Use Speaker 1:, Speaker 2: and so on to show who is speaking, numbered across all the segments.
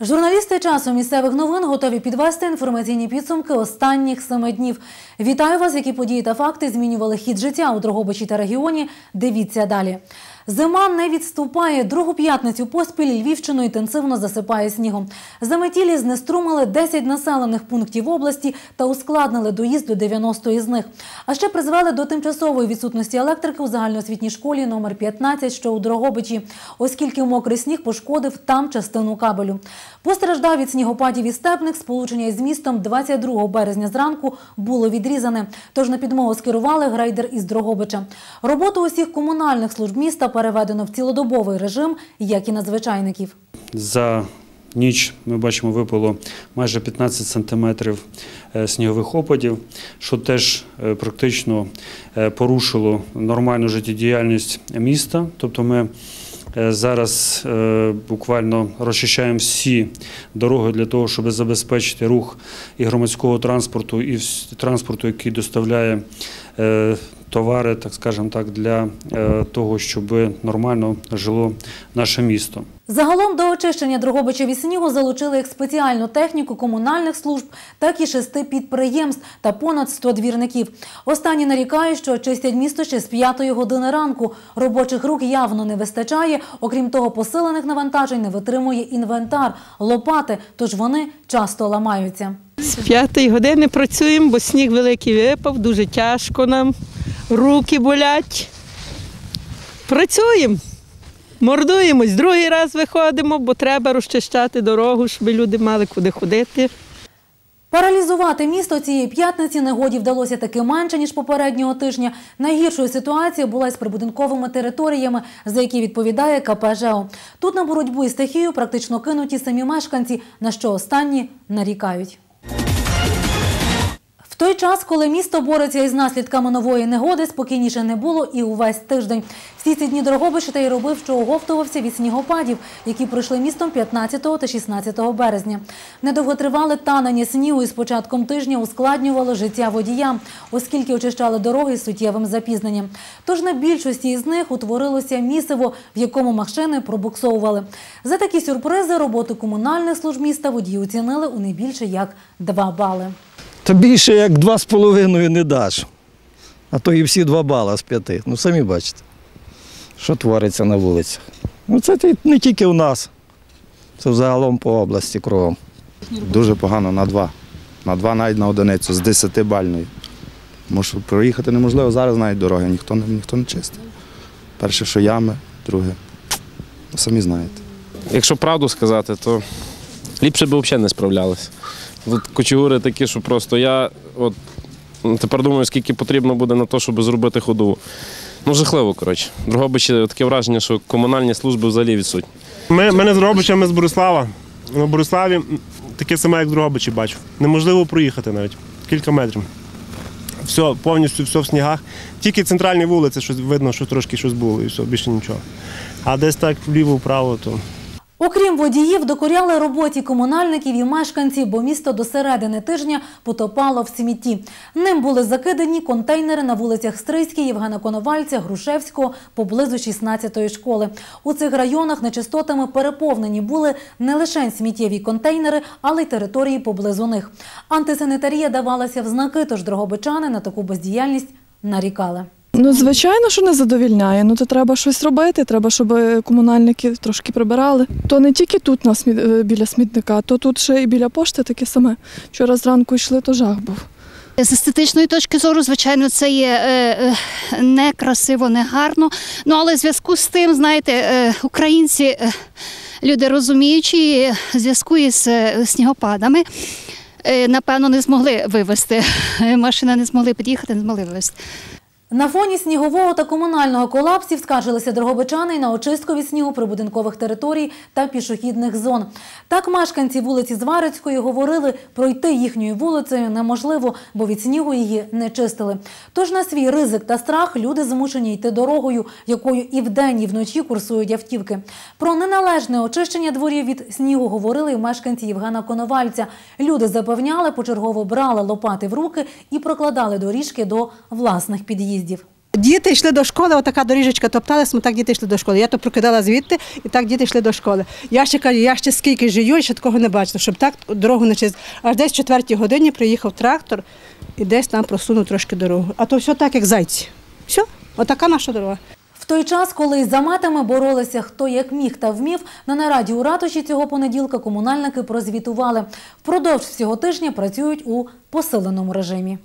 Speaker 1: Журналісти часу місцевих новин готові підвести інформаційні підсумки останніх семи днів. Вітаю вас, які події та факти змінювали хід життя у Дрогобичі та регіоні. Дивіться далі. Зима не відступає. Другу п'ятницю поспіль Львівщину інтенсивно засипає снігом. Заметілі знеструмили 10 населених пунктів області та ускладнили доїзд до 90 із них. А ще призвели до тимчасової відсутності електрики у загальноосвітній школі номер 15, що у Дрогобичі, оскільки мокрий сніг пошкодив там частину кабелю. Постраждав від снігопадів і степник. Сполучення із містом 22 березня зранку було відрізане. Тож на підмогу скерували грейдер із Дрогобича. Роботу усіх комунальних служб міста переведено в цілодобовий режим, як і надзвичайників.
Speaker 2: За ніч ми бачимо випало майже 15 сантиметрів е, снігових опадів, що теж е, практично е, порушило нормальну життєдіяльність міста. Тобто ми зараз буквально розчищаємо всі дороги для того, щоб забезпечити рух і громадського транспорту, і транспорту, який доставляє товари, так скажемо так, для е, того, щоб нормально жило наше місто.
Speaker 1: Загалом до очищення Дрогобича від снігу залучили як спеціальну техніку комунальних служб, так і шести підприємств та понад 100 двірників. Останні нарікають, що очистять місто ще з 5 години ранку. Робочих рук явно не вистачає. Окрім того, посилених навантажень не витримує інвентар, лопати, тож вони часто ламаються.
Speaker 3: З п'ятої години працюємо, бо сніг великий випав, дуже тяжко нам, руки болять. Працюємо, мордуємось, другий раз виходимо, бо треба розчищати дорогу, щоб люди мали куди ходити.
Speaker 1: Паралізувати місто цієї п'ятниці негоді вдалося таки менше, ніж попереднього тижня. Найгіршою ситуацією була із прибудинковими територіями, за які відповідає КП «ЖЕО». Тут на боротьбу із стихією практично кинуті самі мешканці, на що останні нарікають. Той час, коли місто бореться із наслідками нової негоди, спокійніше не було і увесь тиждень. Всі ці дні Дрогобич та й робив, що оговтувався від снігопадів, які пройшли містом 15 та 16 березня. Недовготривале танення снігу із початком тижня ускладнювало життя водіям, оскільки очищали дороги з суттєвим запізненням. Тож на більшості із них утворилося місиво, в якому машини пробуксовували. За такі сюрпризи роботу комунальних служб міста водії оцінили у не більше як 2 бали.
Speaker 4: Та більше як два з половиною не даш. А то і всі два бала з п'яти. Ну самі бачите, що твориться на вулицях. Ну це не тільки у нас, це взагалом по області кругом.
Speaker 5: Дуже погано на два. На два навіть на одиницю з 10 бальної. Тому що проїхати неможливо, зараз навіть дороги ніхто, не- ніхто не чистить. Перше, що ями, друге. Ну, самі знаєте.
Speaker 6: Якщо правду сказати, то ліпше б взагалі не справлялися. Тут кочегури такі, що просто я от тепер думаю, скільки потрібно буде на те, щоб зробити ходову. Ну, жахливо, коротше. Дрогобичі таке враження, що комунальні служби взагалі відсутні.
Speaker 7: Ми, ми не з Дрогобича, ми з Борислава. На Бориславі таке саме, як в Дрогобичі бачу. Неможливо проїхати навіть. Кілька метрів. Все, повністю все в снігах. Тільки центральні вулиці, щось видно, що трошки щось було, і все, більше нічого. А десь так вліво-вправо, то
Speaker 1: Окрім водіїв, докоряли роботі комунальників і мешканців, бо місто до середини тижня потопало в смітті. Ним були закидані контейнери на вулицях Стрийській, Євгена Коновальця, Грушевського, поблизу 16-ї школи. У цих районах нечистотами переповнені були не лише сміттєві контейнери, але й території поблизу них. Антисанітарія давалася в знаки, тож дрогобичани на таку бездіяльність нарікали.
Speaker 8: Ну, звичайно, що не задовільняє. Ну, то треба щось робити, треба, щоб комунальники трошки прибирали. То не тільки тут на сміт... е, біля смітника, то тут ще і біля пошти таке саме. Вчора зранку йшли, то жах був.
Speaker 9: З естетичної точки зору, звичайно, це є е, е, не гарно. Ну але в зв'язку з тим, знаєте, е, українці е, люди розуміючі, е, в зв'язку із е, снігопадами. е, Напевно, не змогли вивезти. Машини не змогли під'їхати, не змогли вивезти.
Speaker 1: На фоні снігового та комунального колапсів скаржилися дрогобичани на очистку від снігу прибудинкових територій та пішохідних зон. Так мешканці вулиці Зварицької говорили, пройти їхньою вулицею неможливо, бо від снігу її не чистили. Тож на свій ризик та страх люди змушені йти дорогою, якою і вдень, і вночі курсують автівки. Про неналежне очищення дворів від снігу говорили й мешканці Євгена Коновальця. Люди запевняли, почергово брали лопати в руки і прокладали доріжки до власних під'їздів.
Speaker 10: Діти йшли до школи, отака доріжечка топталась, ми так діти йшли до школи. Я то прокидала звідти, і так діти йшли до школи. Я ще кажу, я ще скільки живу, і ще такого не бачила, щоб так дорогу не чистити. Аж десь в четвертій годині приїхав трактор і десь там просунув трошки дорогу. А то все так, як зайці. Все, отака наша дорога.
Speaker 1: В той час, коли із заметами боролися хто як міг та вмів, на нараді у ратуші цього понеділка комунальники прозвітували. Впродовж всього тижня працюють у посиленому режимі.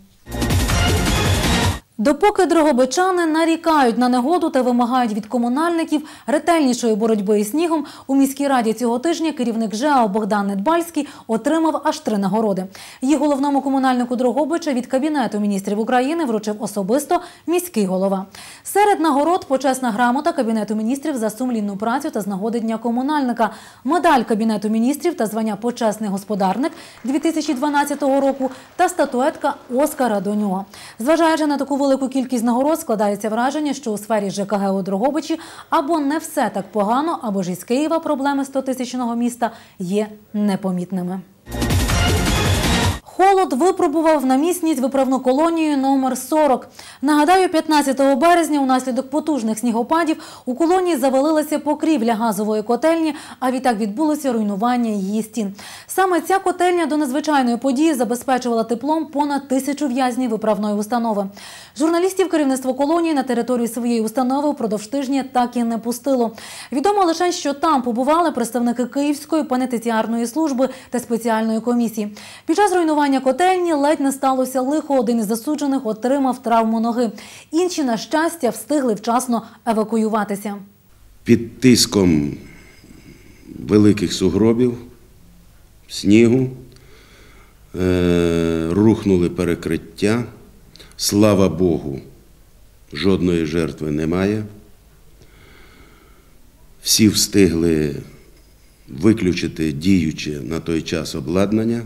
Speaker 1: Допоки дрогобичани нарікають на негоду та вимагають від комунальників ретельнішої боротьби із снігом, у міській раді цього тижня керівник ЖЕАО Богдан Недбальський отримав аж три нагороди. Її головному комунальнику Дрогобича від Кабінету міністрів України вручив особисто міський голова. Серед нагород почесна грамота Кабінету міністрів за сумлінну працю та з нагоди Дня комунальника, медаль Кабінету міністрів та звання почесний господарник 2012 року та статуетка Оскара до нього. Зважаючи на таку велику кількість нагород, складається враження, що у сфері ЖКГ у Дрогобичі або не все так погано, або ж із Києва проблеми 100-тисячного міста є непомітними. Холод випробував на міцність виправну колонію номер 40. Нагадаю, 15 березня унаслідок потужних снігопадів у колонії завалилася покрівля газової котельні, а відтак відбулося руйнування її стін. Саме ця котельня до надзвичайної події забезпечувала теплом понад тисячу в'язнів виправної установи. Журналістів керівництво колонії на територію своєї установи впродовж тижня так і не пустило. Відомо лише, що там побували представники Київської пенітенціарної служби та спеціальної комісії. Під час руйнування котельні ледь не сталося лихо. Один із засуджених отримав травму ноги. Інші, на щастя, встигли вчасно евакуюватися.
Speaker 11: під тиском великих сугробів, снігу, е, рухнули перекриття. Слава Богу, жодної жертви немає. Всі встигли виключити діюче на той час обладнання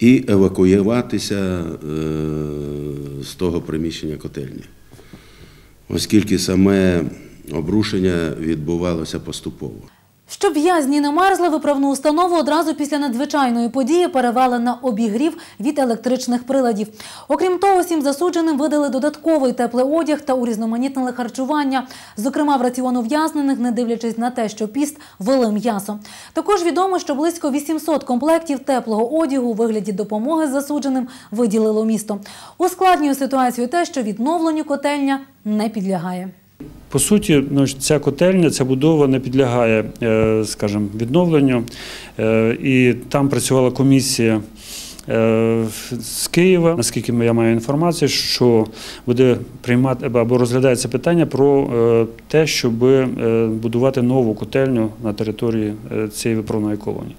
Speaker 11: і евакуюватися е, з того приміщення котельні оскільки саме обрушення відбувалося поступово.
Speaker 1: Щоб в'язні не мерзли, виправну установу одразу після надзвичайної події перевели на обігрів від електричних приладів. Окрім того, всім засудженим видали додатковий теплий одяг та урізноманітнили харчування. Зокрема, в раціон ув'язнених, не дивлячись на те, що піст вели м'ясо. Також відомо, що близько 800 комплектів теплого одягу у вигляді допомоги засудженим виділило місто. Ускладнює ситуацію те, що відновленню котельня не підлягає.
Speaker 2: По суті, ну, ця котельня, ця будова не підлягає, е, скажімо, відновленню. Е, І там працювала комісія е, з Києва, наскільки я маю інформацію, що буде приймати або розглядається питання про те, щоб будувати нову котельню на території цієї виправної колонії.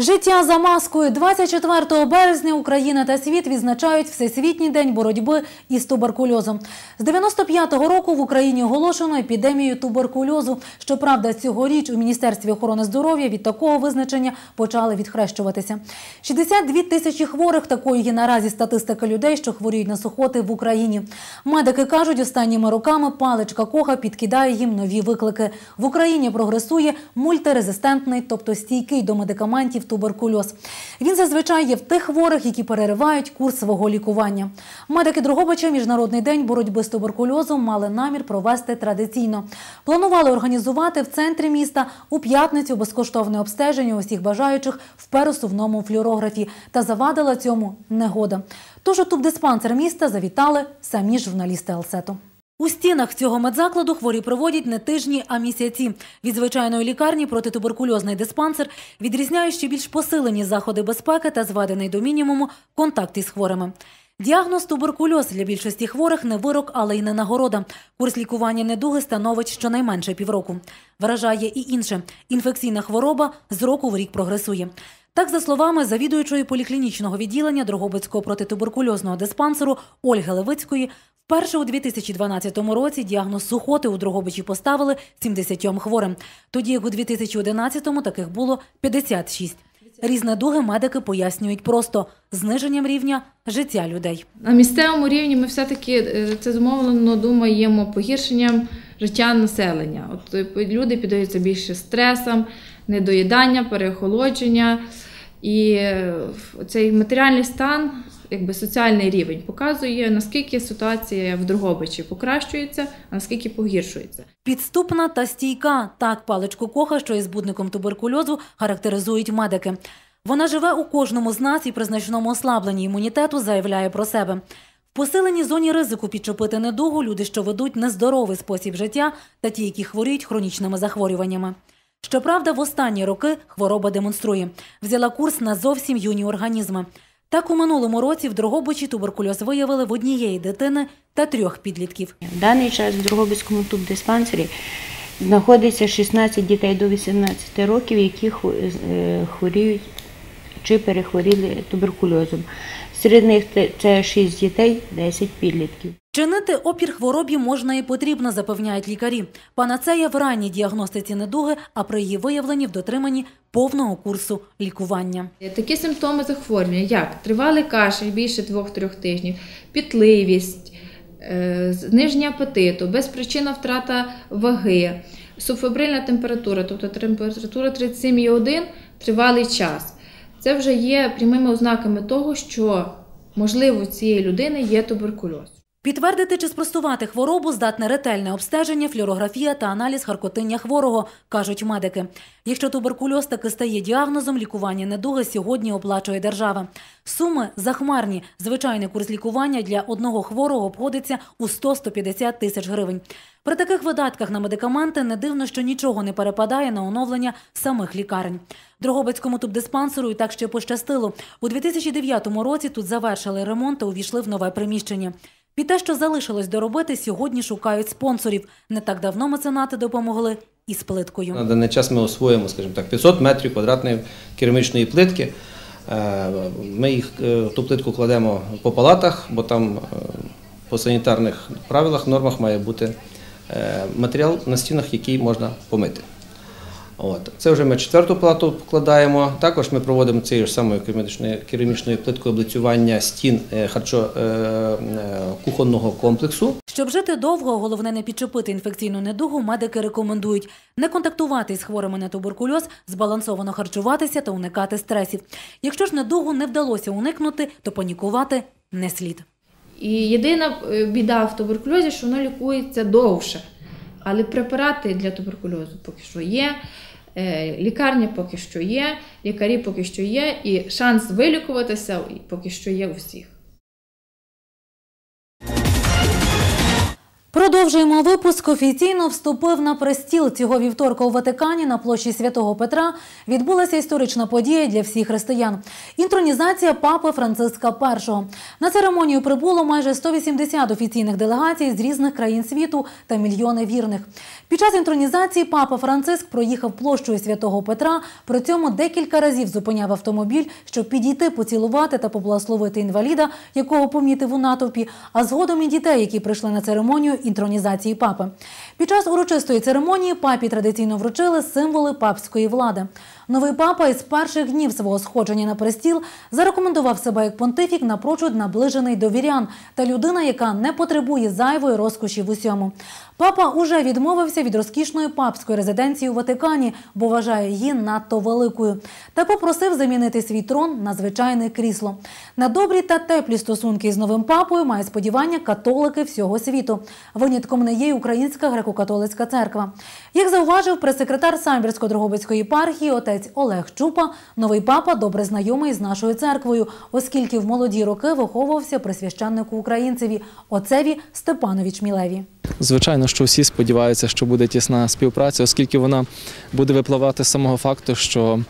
Speaker 1: Життя за маскою 24 березня Україна та світ відзначають Всесвітній день боротьби із туберкульозом. З 95-го року в Україні оголошено епідемію туберкульозу. Щоправда, цьогоріч у Міністерстві охорони здоров'я від такого визначення почали відхрещуватися. 62 тисячі хворих такою є наразі статистика людей, що хворіють на сухоти в Україні. Медики кажуть, останніми роками паличка коха підкидає їм нові виклики. В Україні прогресує мультирезистентний, тобто стійкий до медикаментів туберкульоз. Він зазвичай є в тих хворих, які переривають курс свого лікування. Медики Дрогобича Міжнародний день боротьби з туберкульозом мали намір провести традиційно. Планували організувати в центрі міста у п'ятницю безкоштовне обстеження усіх бажаючих в пересувному флюорографі та завадила цьому негода. Тож у тубдиспансер міста завітали самі журналісти Алсету. У стінах цього медзакладу хворі проводять не тижні, а місяці. Від звичайної лікарні протитуберкульозний диспансер відрізняє ще більш посилені заходи безпеки та зведений до мінімуму контакт із хворими. Діагноз туберкульоз для більшості хворих не вирок, але й не нагорода. Курс лікування недуги становить щонайменше півроку. Вражає і інше. Інфекційна хвороба з року в рік прогресує. Так, за словами завідуючої поліклінічного відділення Дрогобицького протитуберкульозного диспансеру Ольги Левицької, вперше у 2012 році діагноз сухоти у Дрогобичі поставили 70 хворим. Тоді як у 2011-му таких було 56. Різне дуги медики пояснюють просто зниженням рівня життя людей.
Speaker 12: На місцевому рівні ми все-таки е, це зумовлено думаємо погіршенням життя населення. От е, люди піддаються більше стресам, недоїдання, переохолодження. І е, цей матеріальний стан якби соціальний рівень, показує наскільки ситуація в Дрогобичі покращується, а наскільки погіршується.
Speaker 1: Підступна та стійка так паличку коха, що із збудником туберкульозу характеризують медики. Вона живе у кожному з нас і при значному ослабленні імунітету заявляє про себе. В посиленій зоні ризику підчепити недугу люди, що ведуть нездоровий спосіб життя, та ті, які хворіють хронічними захворюваннями. Щоправда, в останні роки хвороба демонструє. Взяла курс на зовсім юні організми. Так у минулому році в Дрогобичі туберкульоз виявили в однієї дитини та трьох підлітків.
Speaker 13: В даний час в Дрогобицькому тубдиспансері знаходиться 16 дітей до 18 років, які е, хворіють чи перехворіли туберкульозом. Серед них це 6 дітей, 10 підлітків.
Speaker 1: Чинити опір хворобі можна і потрібно, запевняють лікарі. Панацея в ранній діагностиці недуги, а при її виявленні в дотриманні повного курсу лікування.
Speaker 12: Такі симптоми захворювання, як тривалий кашель більше 2-3 тижнів, пітливість, е, зниження апетиту, безпричинна втрата ваги, субфебрильна температура, тобто температура 37,1 тривалий час. Це вже є прямими ознаками того, що можливо у цієї людини є туберкульоз.
Speaker 1: Підтвердити чи спростувати хворобу здатне ретельне обстеження, флюорографія та аналіз харкотиння хворого, кажуть медики. Якщо туберкульоз таки стає діагнозом, лікування недуги сьогодні оплачує держава. Суми захмарні. Звичайний курс лікування для одного хворого обходиться у 100-150 тисяч гривень. При таких видатках на медикаменти не дивно, що нічого не перепадає на оновлення самих лікарень. Дрогобицькому тубдиспансеру і так ще пощастило. У 2009 році тут завершили ремонт та увійшли в нове приміщення. Під те, що залишилось доробити, сьогодні шукають спонсорів. Не так давно меценати допомогли із плиткою.
Speaker 14: На даний час ми освоїмо, скажімо так, 500 метрів квадратної керамічної плитки. Е, Ми їх е, ту плитку кладемо по палатах, бо там е, по санітарних правилах, нормах має бути матеріал на стінах, який можна помити. От. Це вже ми четверту плату вкладаємо. Також ми проводимо цією ж самою керамічною, керамічною плиткою облицювання стін е, харчо, е, е, кухонного комплексу.
Speaker 1: Щоб жити довго, головне не підчепити інфекційну недугу, медики рекомендують не контактувати з хворими на туберкульоз, збалансовано харчуватися та уникати стресів. Якщо ж недугу не вдалося уникнути, то панікувати не слід.
Speaker 12: І єдина біда в туберкульозі, що воно лікується довше. Але препарати для туберкульозу поки що є, лікарня поки що є, лікарі поки що є, і шанс вилікуватися поки що є у всіх.
Speaker 1: Продовжуємо випуск. Офіційно вступив на престіл цього вівторка у Ватикані на площі Святого Петра. Відбулася історична подія для всіх християн. Інтронізація папи Франциска І. На церемонію прибуло майже 180 офіційних делегацій з різних країн світу та мільйони вірних. Під час інтронізації папа Франциск проїхав площою Святого Петра. При цьому декілька разів зупиняв автомобіль, щоб підійти, поцілувати та поблагословити інваліда, якого помітив у натовпі, а згодом і дітей, які прийшли на церемонію інтронізації папи. Під час урочистої церемонії папі традиційно вручили символи папської влади. Новий папа із перших днів свого сходження на престіл зарекомендував себе як понтифік напрочуд наближений до вірян та людина, яка не потребує зайвої розкоші в усьому. Папа уже відмовився від розкішної папської резиденції у Ватикані, бо вважає її надто великою, та попросив замінити свій трон на звичайне крісло. На добрі та теплі стосунки з новим папою має сподівання католики всього світу. Винятком не є й Українська греко-католицька церква. Як зауважив прес-секретар Самбірсько-Дрогобицької єпархії отець Олег Чупа, новий папа добре знайомий з нашою церквою, оскільки в молоді роки виховувався при священнику українцеві отцеві Степанович Мілеві.
Speaker 15: Звичайно, що всі сподіваються, що буде тісна співпраця, оскільки вона буде випливати з самого факту, що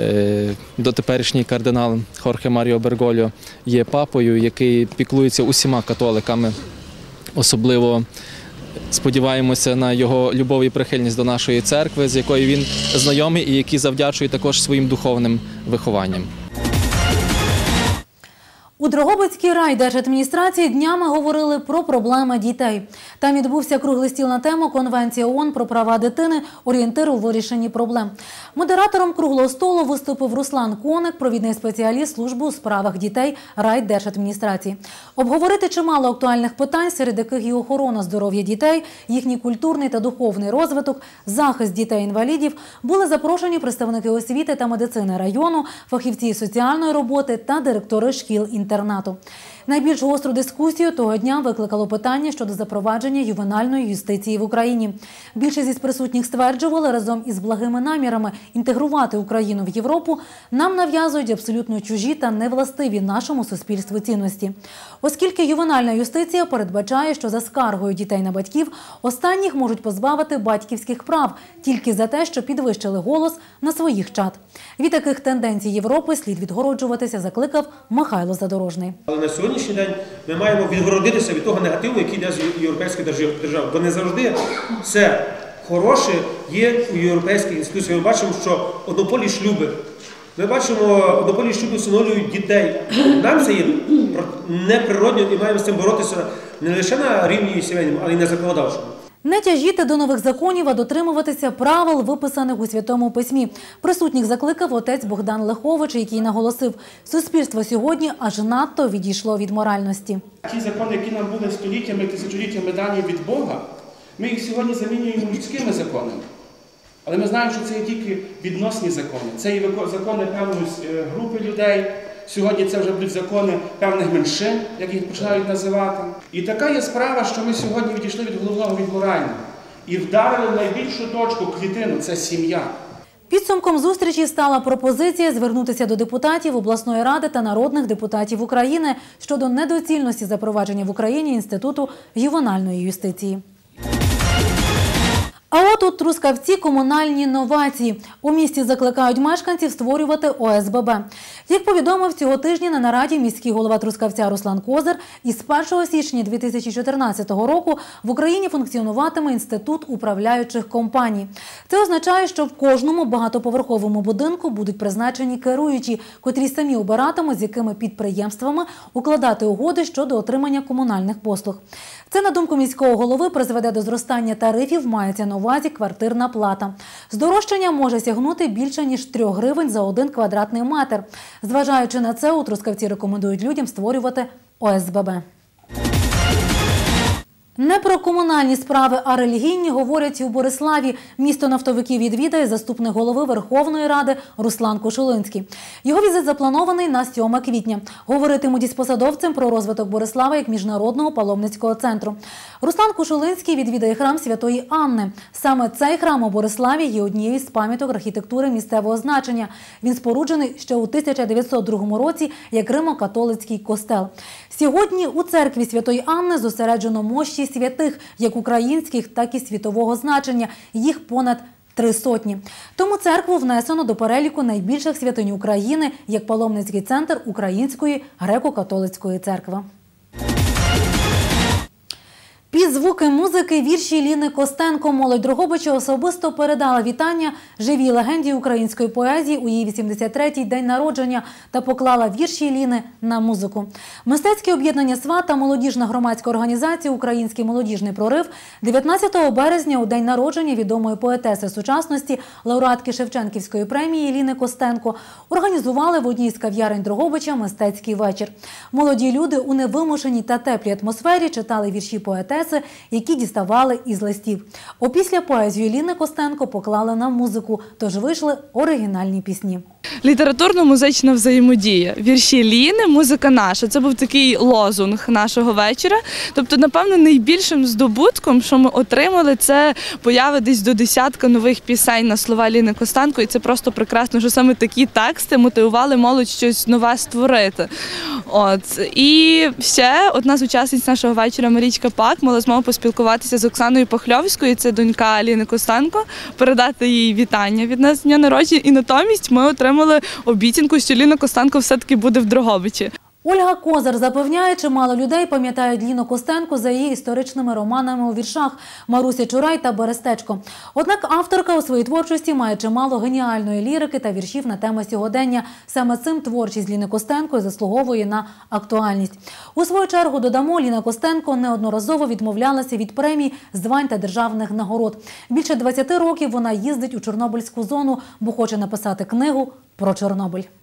Speaker 15: е, дотеперішній кардинал Хорхе Маріо Бергольо є папою, який піклується усіма католиками, особливо. Сподіваємося на його любов і прихильність до нашої церкви, з якою він знайомий і який завдячує також своїм духовним вихованням.
Speaker 1: У Дрогобицькій райдержадміністрації днями говорили про проблеми дітей. Там відбувся круглий стіл на тему Конвенція ООН про права дитини, орієнтир у вирішенні проблем. Модератором круглого столу виступив Руслан Коник, провідний спеціаліст служби у справах дітей райдержадміністрації. Обговорити чимало актуальних питань, серед яких і охорона здоров'я дітей, їхній культурний та духовний розвиток, захист дітей-інвалідів, були запрошені представники освіти та медицини району, фахівці соціальної роботи та директори шкіл інтернатів. Інтернату. Найбільш гостру дискусію того дня викликало питання щодо запровадження ювенальної юстиції в Україні. Більшість із присутніх стверджували разом із благими намірами інтегрувати Україну в Європу. Нам нав'язують абсолютно чужі та невластиві нашому суспільству цінності. Оскільки ювенальна юстиція передбачає, що за скаргою дітей на батьків останніх можуть позбавити батьківських прав тільки за те, що підвищили голос на своїх чад. Від таких тенденцій Європи слід відгороджуватися, закликав Михайло Задорожний.
Speaker 16: Але на сьогоднішній день ми маємо відгородитися від того негативу, який йде з європейської держав- Бо не завжди все хороше є у європейських інституціях. Ми бачимо, що однополі шлюби. Ми бачимо, однополі шлюби встановлюють дітей. Нам це є неприродно і маємо з цим боротися не лише на рівні сімейному, але й на законодавчому.
Speaker 1: Не тяжіти до нових законів, а дотримуватися правил, виписаних у святому письмі. Присутніх закликав отець Богдан Лехович, який наголосив, суспільство сьогодні аж надто відійшло від моральності.
Speaker 17: Ті закони, які нам були століттями, тисячоліттями дані від Бога, ми їх сьогодні замінюємо людськими законами. Але ми знаємо, що це є тільки відносні закони. Це вико- закони певної е, групи людей. Сьогодні це вже будуть закони певних меншин, як їх починають називати. І така є справа, що ми сьогодні відійшли від головного від морального і вдарили найбільшу точку квітину це сім'я.
Speaker 1: Підсумком зустрічі стала пропозиція звернутися до депутатів обласної ради та народних депутатів України щодо недоцільності запровадження в Україні інституту ювенальної юстиції. От Трускавці комунальні новації. У місті закликають мешканців створювати ОСББ. Як повідомив цього тижня на нараді міський голова Трускавця Руслан Козир, із 1 січня 2014 року в Україні функціонуватиме інститут управляючих компаній. Це означає, що в кожному багатоповерховому будинку будуть призначені керуючі, котрі самі обиратимуть, з якими підприємствами укладати угоди щодо отримання комунальних послуг. Це, на думку міського голови, призведе до зростання тарифів, мається на увазі квартирна плата. Здорожчання може сягнути більше ніж 3 гривень за один квадратний метр. Зважаючи на це, у Трускавці рекомендують людям створювати ОСББ. Не про комунальні справи, а релігійні говорять і у Бориславі. Місто нафтовиків відвідає заступник голови Верховної Ради Руслан Кошулинський. Його візит запланований на 7 квітня. Говоритимуть із посадовцем про розвиток Борислава як міжнародного паломницького центру. Руслан Кошулинський відвідає храм Святої Анни. Саме цей храм у Бориславі є однією з пам'яток архітектури місцевого значення. Він споруджений ще у 1902 році як Римо-католицький костел. Сьогодні у церкві Святої Анни зосереджено мощі святих, як українських, так і світового значення. Їх понад три сотні. Тому церкву внесено до переліку найбільших святинь України як паломницький центр Української греко-католицької церкви. Звуки музики вірші Ліни Костенко молодь Дрогобича особисто передала вітання живій легенді української поезії у її 83-й день народження та поклала вірші Ліни на музику. Мистецьке об'єднання СВА та молодіжна громадська організація Український молодіжний прорив 19 березня у день народження відомої поетеси сучасності, лауреатки Шевченківської премії Ліни Костенко організували в одній з кав'ярень Дрогобича мистецький вечір. Молоді люди у невимушеній та теплій атмосфері читали вірші поетеси, які діставали із листів. Опісля поезію Ліни Костенко поклали на музику, тож вийшли оригінальні пісні.
Speaker 18: Літературно-музична взаємодія. Вірші Ліни, музика наша. Це був такий лозунг нашого вечора. Тобто, напевно, найбільшим здобутком, що ми отримали, це появи десь до десятка нових пісень на слова Ліни Костенко. І це просто прекрасно, що саме такі тексти мотивували молодь щось нове створити. От і ще одна з учасниць нашого вечора Марічка Пак мала змогу поспілкуватися з Оксаною Пахльовською. Це донька Аліни Костенко, передати їй вітання від нас дня народження. І натомість ми отримали обіцянку, що Ліна Костанко все-таки буде в Дрогобичі.
Speaker 1: Ольга Козар запевняє, чимало людей пам'ятають Ліну Костенко за її історичними романами у віршах Маруся Чурай та Берестечко. Однак авторка у своїй творчості має чимало геніальної лірики та віршів на теми сьогодення. Саме цим творчість Ліни Костенко заслуговує на актуальність. У свою чергу додамо, Ліна Костенко неодноразово відмовлялася від премій, звань та державних нагород. Більше 20 років вона їздить у Чорнобильську зону, бо хоче написати книгу про Чорнобиль.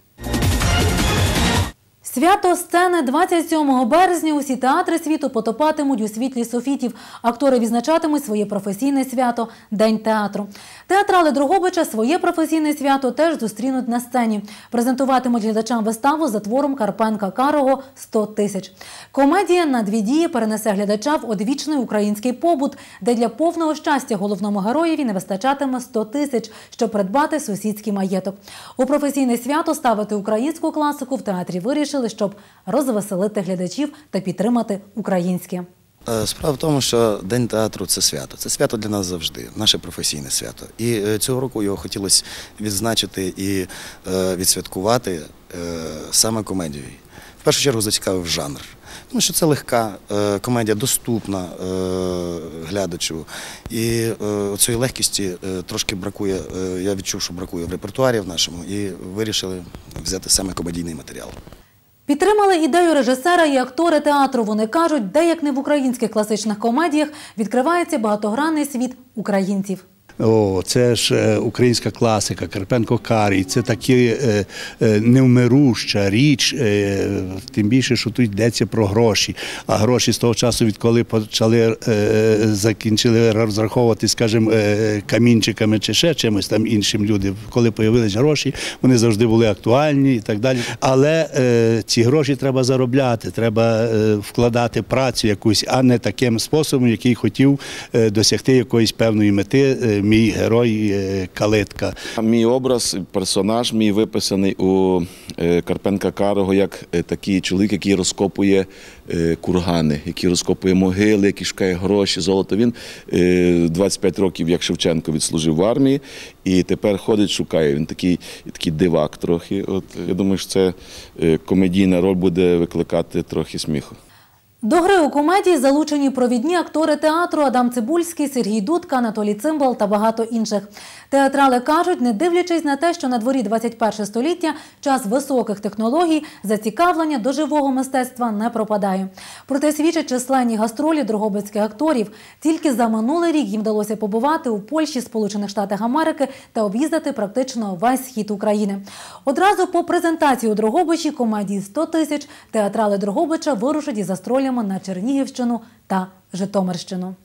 Speaker 1: Свято сцени 27 березня усі театри світу потопатимуть у світлі софітів. Актори відзначатимуть своє професійне свято День театру. Театрали Дрогобича своє професійне свято теж зустрінуть на сцені. Презентуватимуть глядачам виставу за твором Карпенка Карого «100 тисяч. Комедія на дві дії перенесе глядача в одвічний український побут, де для повного щастя головному героєві не вистачатиме 100 тисяч, щоб придбати сусідський маєток. У професійне свято ставити українську класику в театрі вирішили, щоб розвеселити глядачів та підтримати українське.
Speaker 19: Е, Справа в тому, що День театру це свято. Це свято для нас завжди, наше професійне свято. І е, цього року його хотілося відзначити і е, відсвяткувати саме комедією. В першу чергу зацікавив жанр. Тому що це легка комедія, доступна глядачу. І цієї легкості трошки бракує. я відчув, що бракує в репертуарі в нашому, і вирішили взяти саме комедійний матеріал.
Speaker 1: Підтримали ідею режисера і актори театру. Вони кажуть, де як не в українських класичних комедіях відкривається багатогранний світ українців.
Speaker 20: О, це ж е, українська класика, Карпенко Карій. Це такі е, е, невмируща річ, тим більше, що тут йдеться про гроші. А гроші з того часу, відколи почали закінчили розраховувати, скажімо, камінчиками чи ще чимось там іншим люди. Коли появились гроші, вони завжди були актуальні і так далі. Але ці гроші треба заробляти, треба вкладати працю якусь, а не таким способом, який хотів досягти якоїсь певної мети. Мій герой е, Калитка.
Speaker 21: Мій образ, персонаж мій виписаний у е, Карпенка Карого як е, такий чоловік, який розкопує кургани, який розкопує могили, який шукає гроші, золото. Він е, 25 років, як Шевченко, відслужив в армії і тепер ходить, шукає. Він такий, такий дивак трохи. От я думаю, що це комедійна роль буде викликати трохи сміху.
Speaker 1: До гри у комедії залучені провідні актори театру Адам Цибульський, Сергій Дудка, Анатолій Цимбал та багато інших. Театрали кажуть, не дивлячись на те, що на дворі 21 століття, час високих технологій, зацікавлення до живого мистецтва не пропадає. Проте свідчать численні гастролі дрогобицьких акторів. Тільки за минулий рік їм вдалося побувати у Польщі, Сполучених Штатах Америки та об'їздити практично весь схід України. Одразу по презентації у Дрогобичі комедії «100 тисяч театрали Дрогобича вирушать із гастролями на Чернігівщину та Житомирщину.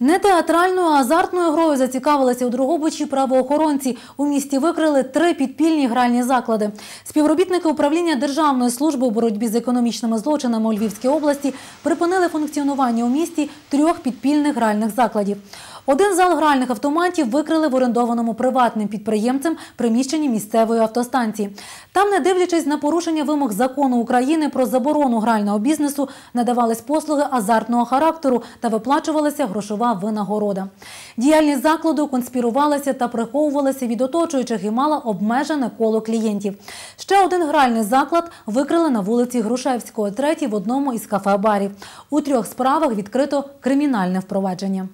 Speaker 1: Не театральною, а азартною грою зацікавилися у Дрогобичі правоохоронці. У місті викрили три підпільні гральні заклади. Співробітники управління Державної служби у боротьбі з економічними злочинами у Львівській області припинили функціонування у місті трьох підпільних гральних закладів. Один зал гральних автоматів викрили в орендованому приватним підприємцем приміщенні місцевої автостанції. Там, не дивлячись на порушення вимог закону України про заборону грального бізнесу, надавались послуги азартного характеру та виплачувалася грошова винагорода. Діяльність закладу конспірувалася та приховувалася від оточуючих і мала обмежене коло клієнтів. Ще один гральний заклад викрили на вулиці Грушевського, третій в одному із кафе-барів. У трьох справах відкрито кримінальне впровадження.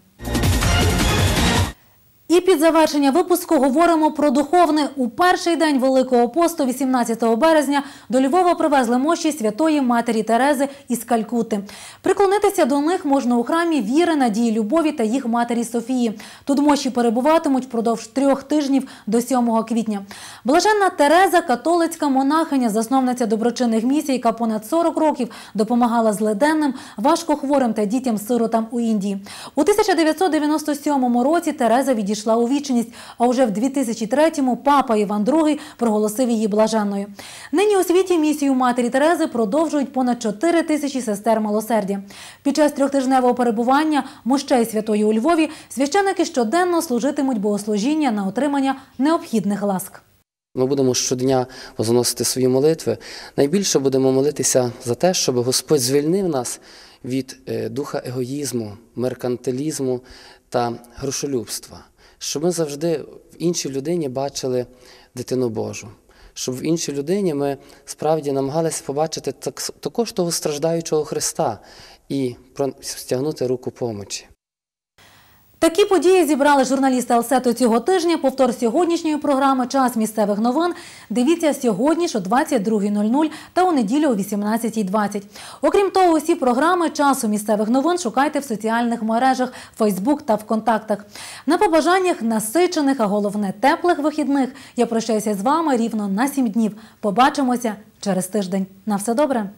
Speaker 1: І під завершення випуску говоримо про духовне. У перший день Великого посту, 18 березня, до Львова привезли мощі Святої Матері Терези із Калькути. Приклонитися до них можна у храмі віри, надії, любові та їх матері Софії. Тут мощі перебуватимуть впродовж трьох тижнів до 7 квітня. Блаженна Тереза, католицька монахиня, засновниця доброчинних місій, яка понад 40 років допомагала злиденним, важкохворим та дітям-сиротам у Індії. У 1997 році Тереза відійшла у вічність, а вже в 2003-му папа Іван II проголосив її блаженною. Нині у світі місію матері Терези продовжують понад 4 тисячі сестер милосердя. Під час трьохтижневого перебування мощей святої у Львові священики щоденно служитимуть богослужіння на отримання необхідних ласк.
Speaker 22: Ми будемо щодня возносити свої молитви. Найбільше будемо молитися за те, щоб Господь звільнив нас від е, духа егоїзму, меркантилізму та грошолюбства, щоб ми завжди в іншій людині бачили дитину Божу, щоб в іншій людині ми справді намагалися побачити так, також того страждаючого Христа і стягнути руку помочі.
Speaker 1: Такі події зібрали журналісти Алсету цього тижня. Повтор сьогоднішньої програми Час місцевих новин. Дивіться сьогодні о 22.00 та у неділю о 18.20. Окрім того, усі програми часу місцевих новин шукайте в соціальних мережах Фейсбук та ВКонтактах. На побажаннях насичених, а головне теплих вихідних. Я прощаюся з вами рівно на 7 днів. Побачимося через тиждень. На все добре.